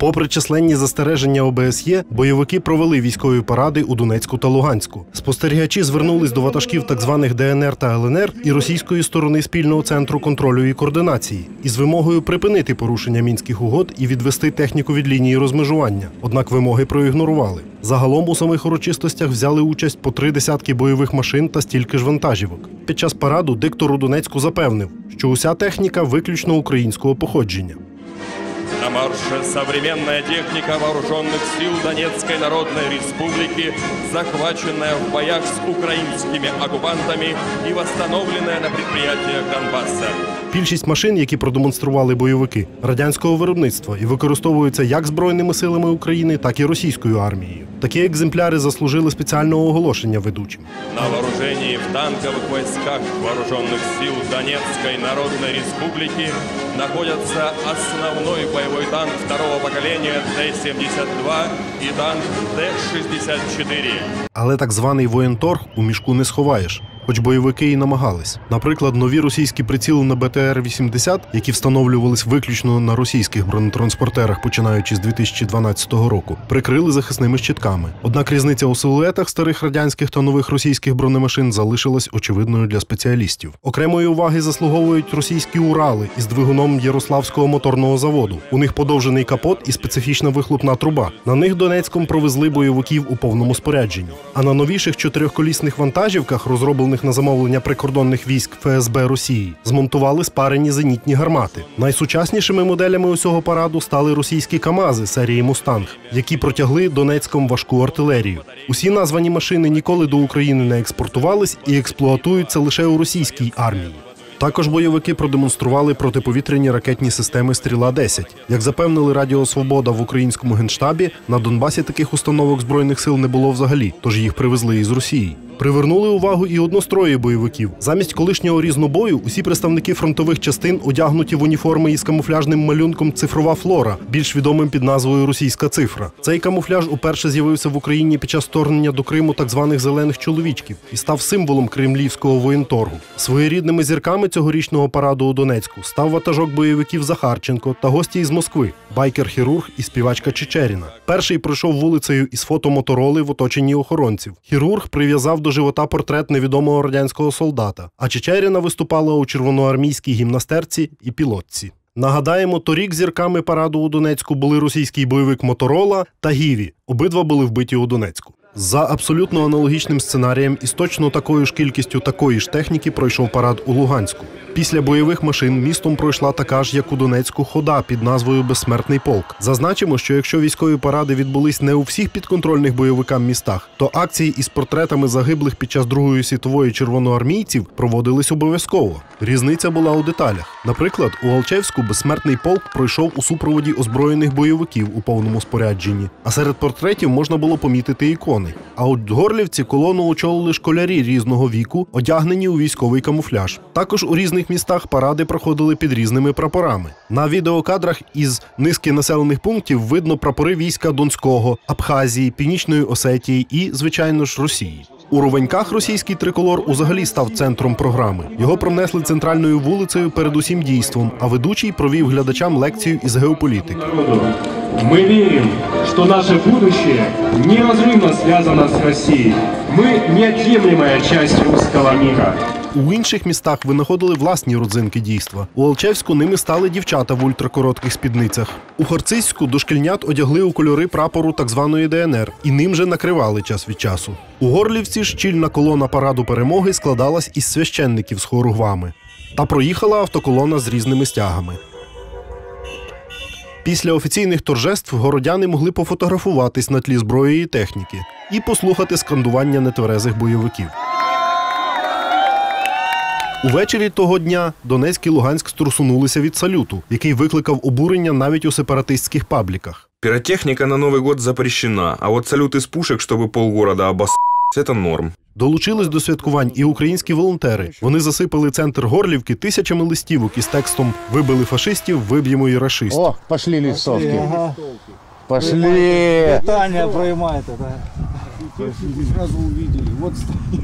Попри численні застереження ОБСЄ, бойовики провели військові паради у Донецьку та Луганську. Спостерігачі звернулись до ватажків так званих ДНР та ЛНР і російської сторони спільного центру контролю і координації із вимогою припинити порушення мінських угод і відвести техніку від лінії розмежування. Однак вимоги проігнорували. Загалом у самих урочистостях взяли участь по три десятки бойових машин та стільки ж вантажівок. Під час параду диктор у Донецьку запевнив, що уся техніка виключно українського походження. На марше современная техника вооруженных сил Донецкой Народной Республики, захваченная в боях с украинскими оккупантами и восстановленная на предприятиях Донбасса. Більшість машин, які продемонстрували бойовики, радянського виробництва і використовуються як збройними силами України, так і російською армією. Такі екземпляри заслужили спеціального оголошення ведучим. На вооружении в танковых войсках вооруженных сил Донецкой Народной Республики находятся основной боевой танк второго поколения Т-72 і танк Т-64. Але так званий воєнторг у мішку не сховаєш. Хоч бойовики і намагались. Наприклад, нові російські приціли на БТР-80, які встановлювались виключно на російських бронетранспортерах, починаючи з 2012 року, прикрили захисними щитками. Однак різниця у силуетах старих радянських та нових російських бронемашин залишилась очевидною для спеціалістів. Окремої уваги заслуговують російські Урали із двигуном Ярославського моторного заводу. У них подовжений капот і специфічна вихлопна труба. На них Донецьком провезли бойовиків у повному спорядженні. А на новіших чотирьохколісних вантажівках, розроблених на замовлення прикордонних військ ФСБ Росії, змонтували спарені зенітні гармати. Найсучаснішими моделями усього параду стали російські КАМАЗи серії Мустанг, які протягли Донецьком важку артилерію. Усі названі машини ніколи до України не експортувались і експлуатуються лише у російській армії. Також бойовики продемонстрували протиповітряні ракетні системи Стріла 10 Як запевнили Радіо Свобода в українському генштабі, на Донбасі таких установок збройних сил не було взагалі, тож їх привезли із Росії. Привернули увагу і однострої бойовиків. Замість колишнього різнобою усі представники фронтових частин одягнуті в уніформи із камуфляжним малюнком Цифрова флора, більш відомим під назвою Російська цифра. Цей камуфляж уперше з'явився в Україні під час вторгнення до Криму так званих зелених чоловічків і став символом кремлівського воєнторгу. Своєрідними зірками цьогорічного параду у Донецьку став ватажок бойовиків Захарченко та гості із Москви, байкер-хірург і співачка Чечеріна. Перший пройшов вулицею із фото мотороли в оточенні охоронців. Хірург прив'язав до живота портрет невідомого радянського солдата, а Чечеріна виступала у червоноармійській гімнастерці і пілотці. Нагадаємо, торік зірками параду у Донецьку були російський бойовик Моторола та Гіві. Обидва були вбиті у Донецьку. За абсолютно аналогічним сценарієм із точно такою ж кількістю такої ж техніки пройшов парад у Луганську. Після бойових машин містом пройшла така ж, як у Донецьку, хода під назвою Безсмертний полк. Зазначимо, що якщо військові паради відбулись не у всіх підконтрольних бойовикам містах, то акції із портретами загиблих під час Другої світової червоноармійців проводились обов'язково. Різниця була у деталях. Наприклад, у Алчевську безсмертний полк пройшов у супроводі озброєних бойовиків у повному спорядженні. А серед портретів можна було помітити ікони. А от Горлівці колону очолили школярі різного віку, одягнені у військовий камуфляж. Також у різних містах паради проходили під різними прапорами. На відеокадрах із низки населених пунктів видно прапори війська Донського, Абхазії, Північної Осетії і, звичайно ж, Росії. У Ровеньках російський триколор узагалі став центром програми. Його пронесли центральною вулицею перед усім дійством, а ведучий провів глядачам лекцію із геополітики. народу. Мы верим, что наше будущее неразрывно связано с Россией. Мы неотъемлемая часть русского мира. У інших містах винаходили власні родзинки дійства. У Алчевську ними стали дівчата в ультракоротких спідницях. У Харцизьку дошкільнят одягли у кольори прапору так званої ДНР і ним же накривали час від часу. У Горлівці щільна колона параду перемоги складалась із священників з хоругвами. Та проїхала автоколона з різними стягами. Після офіційних торжеств городяни могли пофотографуватись на тлі зброї і техніки і послухати скандування нетверезих бойовиків. Увечері того дня Донецьк і Луганськ струсунулися від салюту, який викликав обурення навіть у сепаратистських пабліках. Пиротехника на Новый год запрещена, а вот салют из пушек, чтобы полгорода обос... это норм. Долучились до святкувань і українські волонтери. Вони засипали центр Горлівки тисячами листівок із текстом Вибили фашистів, виб'ємо і рашистів. О, пошли листовки. Пошли. Таня приймайте, так. Сразу увидели. Вот стоит.